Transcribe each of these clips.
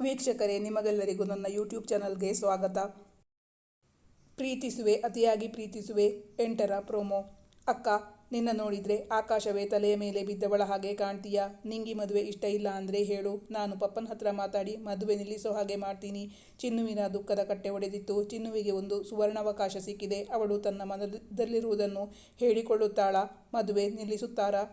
ವೀಕ್ಷಕರೇ, ನಿಮಗೆಲ್ಲರಿಗೂ ನನ್ನ ಯೂಟ್ಯೂಬ್ ಚಾನಲ್ಗೆ ಸ್ವಾಗತ. ಪ್ರೀತಿಸುವೆ, ಅತಿಯಾಗಿ ಪ್ರೀತಿಸುವೆ, ಎಂಟರ ಪ್ರೋಮೋ. ಅಕ್ಕ, ನಿನ್ನ ನೋಡಿದ್ರೆ ಆಕಾಶವೇ ತಲೆಯ ಮೇಲೆ ಬಿದ್ದವಳ ಹಾಗೆ ಕಾಣ್ತೀಯ? ನಿಂಗಿ ಮದುವೆ ಇಷ್ಟ ಇಲ್ಲ ಅಂದರೆ ಹೇಳು. ನಾನು ಪಪ್ಪನ ಹತ್ರ ಮಾತಾಡಿ, ಮದುವೆ ನಿಲ್ಲಿಸೋ ಹಾಗೆ ಮಾಡ್ತೀನಿ. ಚಿನ್ನುವಿನ ದುಃಖದ ಕಟ್ಟೆ ಒಡೆದಿತ್ತು. ಚಿನ್ನುವಿಗೆ ಒಂದು ಸುವರ್ಣಾವಕಾಶ ಸಿಕ್ಕಿದೆ. ಅವಳು ತನ್ನ ಮನದಲ್ಲಿರುವುದನ್ನು ಹೇಳಿಕೊಳ್ಳುತ್ತಾಳ? ಮದುವೆ ನಿಲ್ಲಿಸುತ್ತಾರಾ?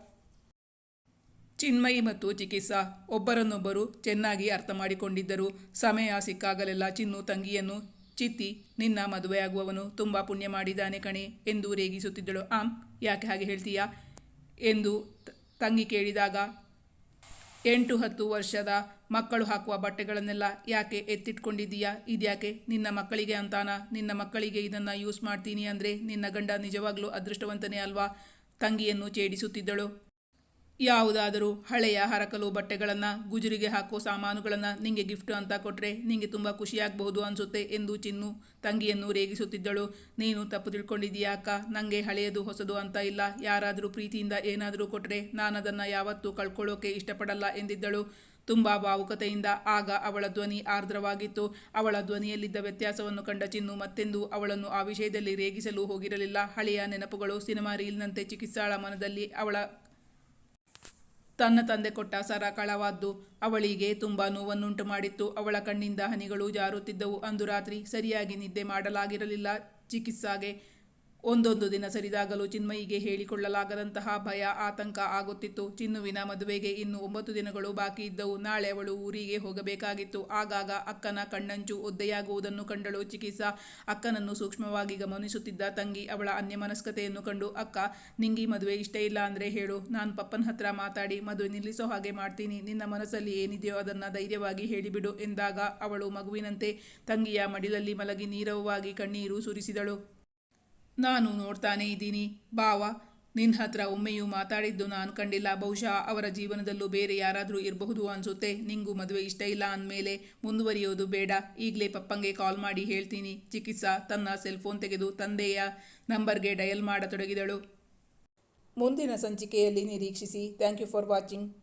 ಚಿನ್ಮಯಿ ಮತ್ತು ಚಿಕಿತ್ಸಾ ಒಬ್ಬರನ್ನೊಬ್ಬರು ಚೆನ್ನಾಗಿ ಅರ್ಥ ಮಾಡಿಕೊಂಡಿದ್ದರು. ಸಮಯ ಸಿಕ್ಕಾಗಲೆಲ್ಲ ಚಿನ್ನು ತಂಗಿಯನ್ನು ಚಿತ್ತಿ, ನಿನ್ನ ಮದುವೆಯಾಗುವವನು ತುಂಬ ಪುಣ್ಯ ಮಾಡಿದ್ದಾನೆ ಕಣೆ ಎಂದು ರೇಗಿಸುತ್ತಿದ್ದಳು. ಆಂ ಯಾಕೆ ಹಾಗೆ ಹೇಳ್ತೀಯಾ? ಎಂದು ತಂಗಿ ಕೇಳಿದಾಗ, ಎಂಟು ಹತ್ತು ವರ್ಷದ ಮಕ್ಕಳು ಹಾಕುವ ಬಟ್ಟೆಗಳನ್ನೆಲ್ಲ ಯಾಕೆ ಎತ್ತಿಟ್ಕೊಂಡಿದ್ದೀಯಾ? ಇದ್ಯಾಕೆ? ನಿನ್ನ ಮಕ್ಕಳಿಗೆ ಅಂತಾನ? ನಿನ್ನ ಮಕ್ಕಳಿಗೆ ಇದನ್ನು ಯೂಸ್ ಮಾಡ್ತೀನಿ ಅಂದರೆ ನಿನ್ನ ಗಂಡ ನಿಜವಾಗ್ಲೂ ಅದೃಷ್ಟವಂತನೇ ಅಲ್ವಾ? ತಂಗಿಯನ್ನು ಛೇಡಿಸುತ್ತಿದ್ದಳು. ಯಾವುದಾದರೂ ಹಳೆಯ ಹರಕಲು ಬಟ್ಟೆಗಳನ್ನು, ಗುಜುರಿಗೆ ಹಾಕೋ ಸಾಮಾನುಗಳನ್ನು ನಿಂಗೆ ಗಿಫ್ಟ್ ಅಂತ ಕೊಟ್ಟರೆ ನಿಂಗೆ ತುಂಬ ಖುಷಿಯಾಗಬಹುದು ಅನಿಸುತ್ತೆ ಎಂದು ಚಿನ್ನು ತಂಗಿಯನ್ನು ರೇಗಿಸುತ್ತಿದ್ದಳು. ನೀನು ತಪ್ಪು ತಿಳ್ಕೊಂಡಿದ್ದೀಯಾ ಅಕ್ಕ? ನನಗೆ ಹಳೆಯದು ಹೊಸದು ಅಂತ ಇಲ್ಲ. ಯಾರಾದರೂ ಪ್ರೀತಿಯಿಂದ ಏನಾದರೂ ಕೊಟ್ಟರೆ ನಾನು ಅದನ್ನು ಯಾವತ್ತೂ ಕಳ್ಕೊಳ್ಳೋಕೆ ಇಷ್ಟಪಡಲ್ಲ ಎಂದಿದ್ದಳು. ತುಂಬ ಭಾವುಕತೆಯಿಂದ ಆಗ ಅವಳ ಧ್ವನಿ ಆರ್ದ್ರವಾಗಿತ್ತು. ಅವಳ ಧ್ವನಿಯಲ್ಲಿದ್ದ ವ್ಯತ್ಯಾಸವನ್ನು ಕಂಡ ಚಿನ್ನು ಮತ್ತೆಂದು ಅವಳನ್ನು ಆ ವಿಷಯದಲ್ಲಿ ರೇಗಿಸಲು ಹೋಗಿರಲಿಲ್ಲ. ಹಳೆಯ ನೆನಪುಗಳು ಸಿನಿಮಾ ರೀಲ್ನಂತೆ ಚಿಕಿತ್ಸಾಳ ಮನದಲ್ಲಿ ಅವಳ ತನ್ನ ತಂದೆ ಕೊಟ್ಟ ಸರ ಕಳವಾದ್ದು. ಅವಳಿಗೆ ತುಂಬ ನೋವನ್ನುಂಟು ಮಾಡಿತ್ತು. ಅವಳ ಕಣ್ಣಿಂದ ಹನಿಗಳು ಜಾರುತ್ತಿದ್ದವು. ಅಂದು ರಾತ್ರಿ ಸರಿಯಾಗಿ ನಿದ್ದೆ ಮಾಡಲಾಗಿರಲಿಲ್ಲ. ಚಿಕಿತ್ಸಾಗೆ ಒಂದೊಂದು ದಿನ ಸರಿದಾಗಲೂ ಚಿನ್ಮಯಿಗೆ ಹೇಳಿಕೊಳ್ಳಲಾಗದಂತಹ ಭಯ, ಆತಂಕ ಆಗುತ್ತಿತ್ತು. ಚಿನ್ನುವಿನ ಮದುವೆಗೆ ಇನ್ನು ಒಂಬತ್ತು ದಿನಗಳು ಬಾಕಿ ಇದ್ದವು. ನಾಳೆ ಅವಳು ಊರಿಗೆ ಹೋಗಬೇಕಾಗಿತ್ತು. ಆಗಾಗ ಅಕ್ಕನ ಕಣ್ಣಂಚು ಒದ್ದೆಯಾಗುವುದನ್ನು ಕಂಡಳು. ಚಿಕಿತ್ಸಾ ಅಕ್ಕನನ್ನು ಸೂಕ್ಷ್ಮವಾಗಿ ಗಮನಿಸುತ್ತಿದ್ದ ತಂಗಿ ಅವಳ ಅನ್ಯಮನಸ್ಕತೆಯನ್ನು ಕಂಡು, ಅಕ್ಕ, ನಿಂಗಿ ಮದುವೆ ಇಷ್ಟ ಇಲ್ಲ ಅಂದರೆ ಹೇಳು. ನಾನು ಪಪ್ಪನ ಹತ್ರ ಮಾತಾಡಿ, ಮದುವೆ ನಿಲ್ಲಿಸೋ ಹಾಗೆ ಮಾಡ್ತೀನಿ. ನಿನ್ನ ಮನಸ್ಸಲ್ಲಿ ಏನಿದೆಯೋ ಅದನ್ನು ಧೈರ್ಯವಾಗಿ ಹೇಳಿಬಿಡು ಎಂದಾಗ ಅವಳು ಮಗುವಿನಂತೆ ತಂಗಿಯ ಮಡಿಲಲ್ಲಿ ಮಲಗಿ ನೀರವವಾಗಿ ಕಣ್ಣೀರು ಸುರಿಸಿದಳು. ನಾನು ನೋಡ್ತಾನೇ ಇದ್ದೀನಿ. ಬಾವ ನಿನ್ನ ಹತ್ರ ಒಮ್ಮೆಯೂ ಮಾತಾಡಿದ್ದು ನಾನು ಕಂಡಿಲ್ಲ. ಬಹುಶಃ ಅವರ ಜೀವನದಲ್ಲೂ ಬೇರೆ ಯಾರಾದರೂ ಇರಬಹುದು ಅನಿಸುತ್ತೆ. ನಿಂಗೂ ಮದುವೆ ಇಷ್ಟ ಇಲ್ಲ ಅಂದಮೇಲೆ ಮುಂದುವರಿಯೋದು ಬೇಡ. ಈಗಲೇ ಪಪ್ಪಂಗೆ ಕಾಲ್ ಮಾಡಿ ಹೇಳ್ತೀನಿ. ಚಿಕಿತ್ಸಾ, ತನ್ನ ಸೆಲ್ಫೋನ್ ತೆಗೆದು ತಂದೆಯ ನಂಬರ್ಗೆ ಡಯಲ್ ಮಾಡತೊಡಗಿದಳು. ಮುಂದಿನ ಸಂಚಿಕೆಯಲ್ಲಿ ನಿರೀಕ್ಷಿಸಿ. Thank you for watching.